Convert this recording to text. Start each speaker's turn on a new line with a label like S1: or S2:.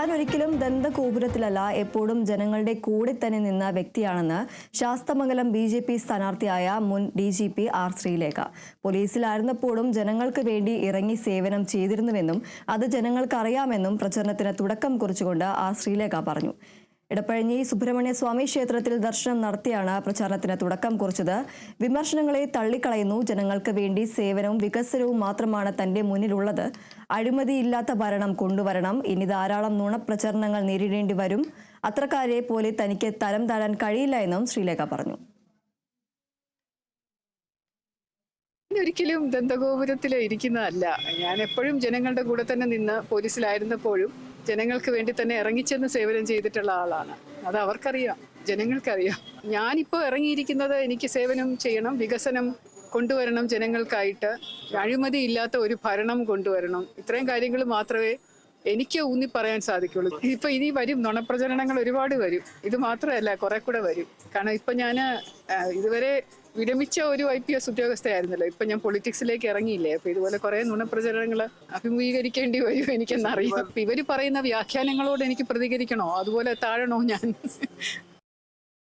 S1: താൻ ഒരിക്കലും ദന്തഗോപുരത്തിലല്ല എപ്പോഴും ജനങ്ങളുടെ കൂടെ തന്നെ നിന്ന വ്യക്തിയാണെന്ന് ശാസ്തമംഗലം ബി ജെ പി സ്ഥാനാർത്ഥിയായ മുൻ D G P R Sreelekha. പോലീസിലായിരുന്നപ്പോഴും ജനങ്ങൾക്ക് വേണ്ടി ഇറങ്ങി സേവനം ചെയ്തിരുന്നുവെന്നും അത് ജനങ്ങൾക്ക് അറിയാമെന്നും പ്രചരണത്തിന് തുടക്കം കുറിച്ചുകൊണ്ട് ആർ ശ്രീലേഖ പറഞ്ഞു. ഇടപ്പഴഞ്ഞി സുബ്രഹ്മണ്യ സ്വാമി ക്ഷേത്രത്തിൽ ദർശനം നടത്തിയാണ് പ്രചാരണത്തിന് തുടക്കം കുറിച്ചത്. വിമർശനങ്ങളെ തള്ളിക്കളയുന്നു. ജനങ്ങൾക്ക് വേണ്ടി സേവനവും വികസനവും മാത്രമാണ് തന്റെ മുന്നിലുള്ളത്. അഴിമതിയില്ലാത്ത ഭരണം കൊണ്ടുവരണം. ഇനി ധാരാളം നുണപ്രചരണങ്ങൾ നേരിടേണ്ടി വരും. അത്രക്കാരെ പോലെ തനിക്ക് തരം താഴാൻ കഴിയില്ല എന്നും ശ്രീലേഖ പറഞ്ഞു.
S2: ഒരിക്കലും ദന്തഗോപുരത്തിൽ ഇരിക്കുന്നതല്ല ഞാൻ എപ്പോഴും ജനങ്ങളുടെ കൂടെ തന്നെ നിന്ന് പോലീസിലായിരുന്നപ്പോഴും ജനങ്ങൾക്ക് വേണ്ടി തന്നെ ഇറങ്ങിച്ചെന്ന് സേവനം ചെയ്തിട്ടുള്ള ആളാണ്. അത് അവർക്കറിയാം. ജനങ്ങൾക്കറിയാം. ഞാനിപ്പോൾ ഇറങ്ങിയിരിക്കുന്നത് എനിക്ക് സേവനം ചെയ്യണം വികസനം കൊണ്ടുവരണം ജനങ്ങൾക്കായിട്ട്. അഴിമതി ഇല്ലാത്ത ഒരു ഭരണം കൊണ്ടുവരണം. ഇത്രയും കാര്യങ്ങൾ മാത്രമേ എനിക്ക് ഊന്നി പറയാൻ സാധിക്കുള്ളൂ. ഇപ്പൊ ഇനി വരും. നുണപ്രചരണങ്ങൾ ഒരുപാട് വരും. ഇത് മാത്രമല്ല കുറെ കൂടെ വരും. കാരണം ഇപ്പൊ ഞാൻ ഇതുവരെ വിരമിച്ച ഒരു ഐ പി എസ് ഉദ്യോഗസ്ഥയായിരുന്നല്ലോ. ഇപ്പൊ ഞാൻ പൊളിറ്റിക്സിലേക്ക് ഇറങ്ങിയില്ലേ? അപ്പൊ ഇതുപോലെ കുറെ നുണപ്രചരണങ്ങൾ അഭിമുഖീകരിക്കേണ്ടി വരും എനിക്കെന്നറിയാം. ഇവർ പറയുന്ന വ്യാഖ്യാനങ്ങളോട് എനിക്ക് പ്രതികരിക്കണോ? അതുപോലെ താഴണോ ഞാൻ?